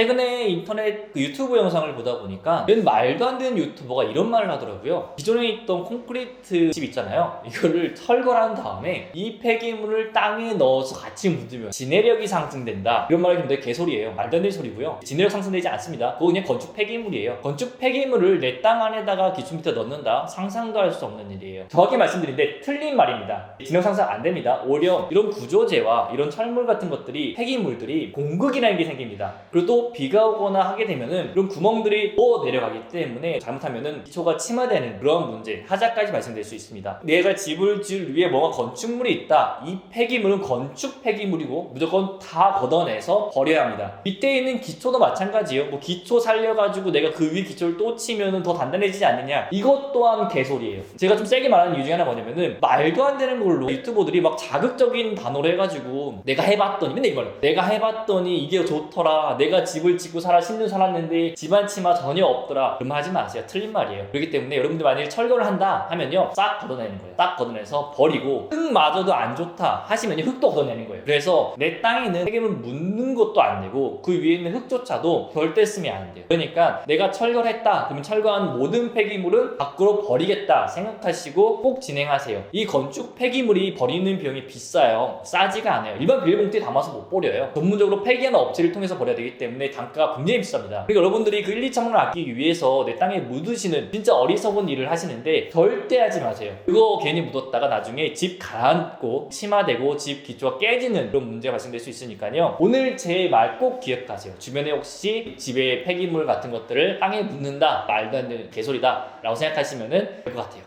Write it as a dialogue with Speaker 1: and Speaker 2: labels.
Speaker 1: 최근에 인터넷 그 유튜브 영상을 보다 보니까 웬 말도 안 되는 유튜버가 이런 말을 하더라고요. 기존에 있던 콘크리트 집 있잖아요. 이거를 철거한 다음에 이 폐기물을 땅에 넣어서 같이 묻으면 진해력이 상승된다. 이런 말이 근데 개소리예요. 말도 안 되는 소리고요. 진해력 상승되지 않습니다. 그거 그냥 건축 폐기물이에요. 건축 폐기물을 내 땅 안에다가 밑에 넣는다? 상상도 할 수 없는 일이에요. 정확히 말씀드린데 틀린 말입니다. 진해력 상승 안 됩니다. 오히려 이런 구조재와 이런 철물 같은 것들이 폐기물들이 공극이라는 게 생깁니다. 그리고 또 비가 오거나 하게 되면은 이런 구멍들이 또 내려가기 때문에 잘못하면은 기초가 침하되는 그런 문제, 하자까지 발생될 수 있습니다. 내가 집을 지을 위해 뭔가 건축물이 있다. 이 폐기물은 건축 폐기물이고 무조건 다 걷어내서 버려야 합니다. 밑에 있는 기초도 마찬가지예요. 뭐 기초 살려가지고 내가 그 위에 기초를 또 치면은 더 단단해지지 않느냐? 이것 또한 개소리예요. 제가 좀 세게 말하는 이유 중에 하나 뭐냐면은 말도 안 되는 걸로 유튜버들이 막 자극적인 단어로 해가지고 내가 해봤더니 맨날 이걸 내가 해봤더니 이게 좋더라. 내가 집을 짓고 살아 10년 살았는데 집안 치마 전혀 없더라. 그럼 하지 마세요. 틀린 말이에요. 그렇기 때문에 여러분들 만약에 철거를 한다 하면요 싹 걷어내는 거예요. 싹 걷어내서 버리고 흙마저도 안 좋다 하시면요 흙도 걷어내는 거예요. 그래서 내 땅에는 폐기물 묻는 것도 안 되고 그 위에 있는 흙조차도 절대 쓰면 안 돼요. 그러니까 내가 철거를 했다 그러면 철거한 모든 폐기물은 밖으로 버리겠다 생각하시고 꼭 진행하세요. 이 건축 폐기물이 버리는 비용이 비싸요. 싸지가 않아요. 일반 비닐봉투에 담아서 못 버려요. 전문적으로 폐기하는 업체를 통해서 버려야 되기 때문에 단가가 굉장히 비쌉니다. 그리고 여러분들이 그 1, 2천만 원 아끼기 위해서 내 땅에 묻으시는 진짜 어리석은 일을 하시는데 절대 하지 마세요. 그거 괜히 묻었다가 나중에 집 가라앉고 심화되고 집 기초가 깨지는 그런 문제가 발생될 수 있으니까요. 오늘 제 말 꼭 기억하세요. 주변에 혹시 집에 폐기물 같은 것들을 땅에 묻는다 말도 안 되는 개소리다 라고 생각하시면 될것 같아요.